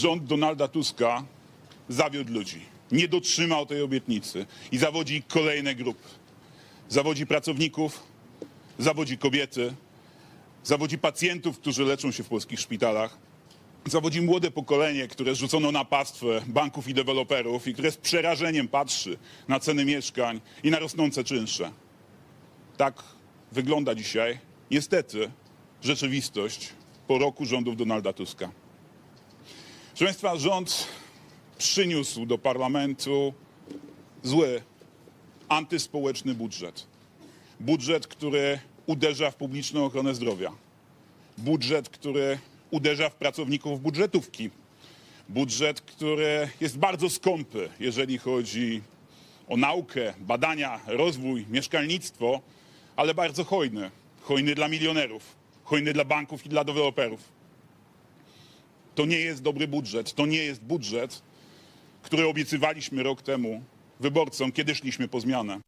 Rząd Donalda Tuska zawiódł ludzi. Nie dotrzymał tej obietnicy i zawodzi kolejne grupy. Zawodzi pracowników, zawodzi kobiety, zawodzi pacjentów, którzy leczą się w polskich szpitalach. Zawodzi młode pokolenie, które rzucono na pastwę banków i deweloperów i które z przerażeniem patrzy na ceny mieszkań i na rosnące czynsze. Tak wygląda dzisiaj, niestety, rzeczywistość po roku rządów Donalda Tuska. Proszę Państwa, rząd przyniósł do parlamentu zły, antyspołeczny budżet. Budżet, który uderza w publiczną ochronę zdrowia. Budżet, który uderza w pracowników budżetówki. Budżet, który jest bardzo skąpy, jeżeli chodzi o naukę, badania, rozwój, mieszkalnictwo, ale bardzo hojny. Hojny dla milionerów, hojny dla banków i dla deweloperów. To nie jest dobry budżet. To nie jest budżet, który obiecywaliśmy rok temu wyborcom, kiedy szliśmy po zmianę.